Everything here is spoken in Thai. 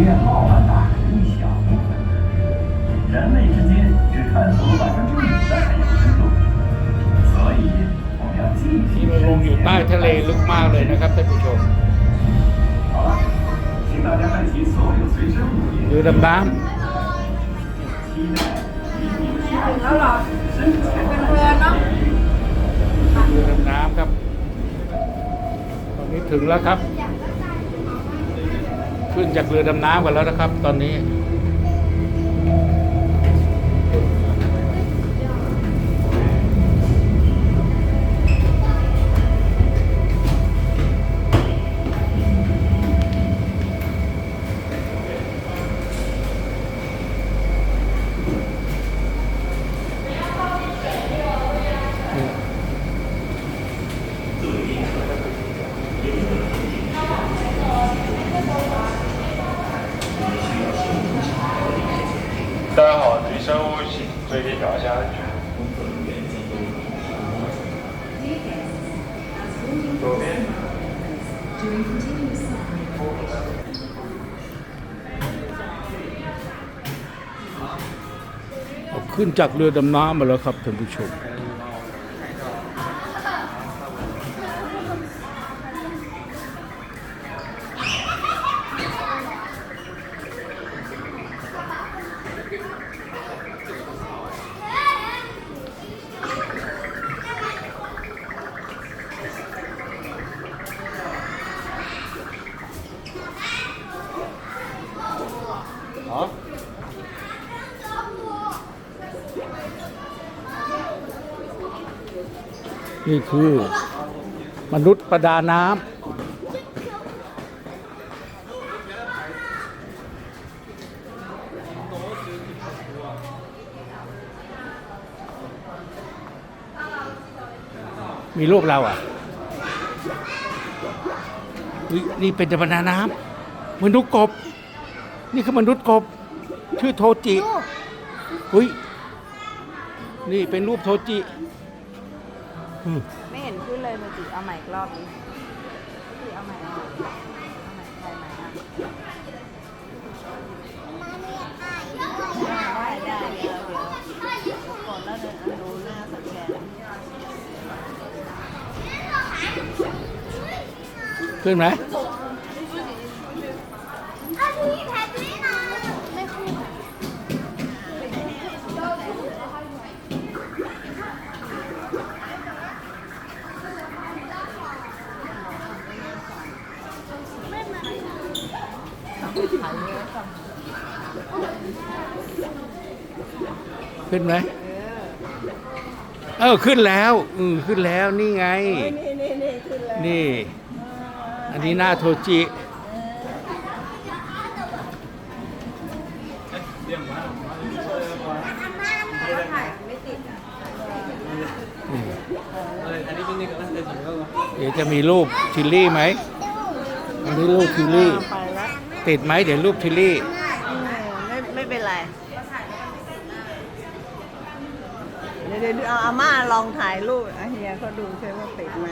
越浩瀚大海的一小部分。人类之间只探索百分之五的海洋深度，所以我们要继 ที่ 续 เราลงอยู่ใต้ทะเลลึกมากเลยนะครับท่านผู้ชม 好了，请大家带齐所有随身物品， เรือดำน้ 期待与你们下一次 แล้วเหรอ 深潜 เพลินๆเนาะ ำเรือดำน้ำครับ ตอนนี้ถึงแล้วครับ ขึ้นจากเรือดำน้ำกันแล้วนะครับ ตอนนี้ 大家好，女生务请注意脚下安全。左边。 ขึ้นจากเรือดำน้ำมาแล้วครับท่านผู้ชม นี่คือ มนุษย์ประดาน้ำมีรูปเราอะอุ๊ยนี่เป็นประดาน้ำมนุษย์กบ นี่คือมนุษย์กบ ชื่อโทจิ อุ้ย นี่เป็นรูปโทจิ อืมไม่เห็นขึ้นเลยเมื่อกี้เอาใหม่อีกรอบนี้จิเอาใหม่เอาใหม่เอาใหม่ใครใหม่อะได้ได้เดี๋ยวเดี๋ยวกดแล้วเดินดูหน้าสแกนขึ้นไหม ขึ้นไหมเออขึ้นแล้ว อือขึ้นแล้วนี่ไง นี่นี่นี่ขึ้นแล้วนี่ อันนี้หน้าโทจิถ่ายไม่ติดอะเดี๋ยวจะมีรูปทิลลี่ไหมอันนี้รูปทิลลี่ไปแล้ว ติดไหมเดี๋ยวรูปทิลลี่ ไม่ไม่เป็นไรเดี๋ยวเดี๋ยวเอาอาม่าลองถ่ายรูปอะเฮียเขาดูใช่ว่าติดไหม